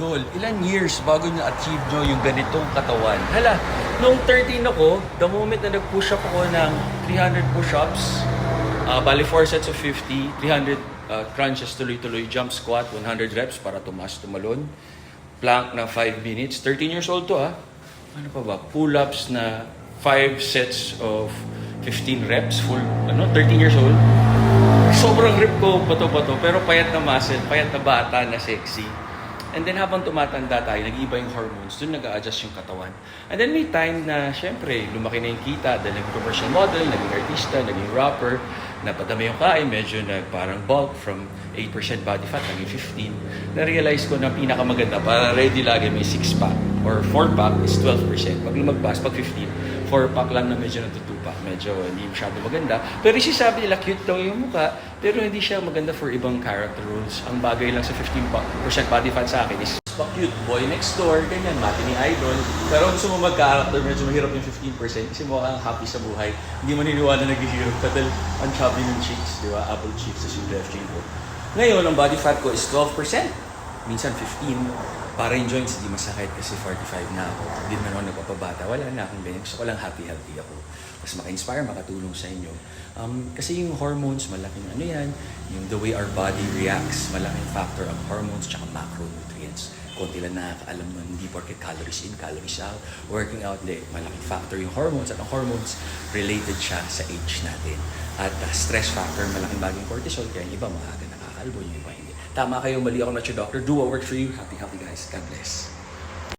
Idol, ilan years bago nyo achieve nyo yung ganitong katawan? Hala, noong 13 ako, the moment na nag-push up ako ng 300 push-ups, uh, bali 4 sets of 50, 300 uh, crunches tuloy-tuloy, jump squat, 100 reps para tumas tumalon, plank na 5 minutes, 13 years old to ah. Ano pa ba? Pull-ups na 5 sets of 15 reps, full, ano, 13 years old. Sobrang grip ko, bato-bato, pero payat na muscle, payat na bata na sexy. And then habang tumatanda tayo, nag-iba yung hormones, dun nag adjust yung katawan. And then may time na, syempre, lumaki na yung kita, dahil naging commercial model, naging artista, naging rapper, napadami yung kain, medyo nag parang bulk from 8% body fat, naging 15. Na-realize ko na pinakamaganda, para ready lagi may 6-pack or 4-pack is 12%. Pag lumagpas, pag 15, 4-pack lang na medyo natutupak. Medyo hindi masyado maganda. Pero sabi nila, cute daw yung mukha, pero hindi siya maganda for ibang character roles. Ang bagay lang sa 15% body fat sa akin is pa cute, boy next door, ganyan, mati ni idol. Pero kung gusto mo mag-character, medyo mahirap yung 15% kasi mukha kang happy sa buhay. Hindi mo niniwala na naghihirap ka dahil ang chubby ng cheeks, di ba? Apple cheeks, sa yung left cheek. Ngayon, ang body fat ko is 12%. Minsan 15 para yung joints di masakit kasi 45 na ako. Hindi naman ako nagpapabata. Wala na akong ganyan. Gusto ko lang happy-healthy ako. Mas maka-inspire, makatulong sa inyo. Um, kasi yung hormones, malaking ano yan. Yung the way our body reacts, malaking factor ang hormones tsaka macronutrients. Konti lang nakakaalam nun, hindi porket calories in, calories out. Working out, hindi. Malaking factor yung hormones. At ang hormones, related siya sa age natin. At uh, stress factor, malaking bagay yung cortisol. Kaya yung iba maaga nakakalbo, yung iba hindi. Tama kayo, mali ako not your doctor. Do what works for you. Happy, happy guys. God bless.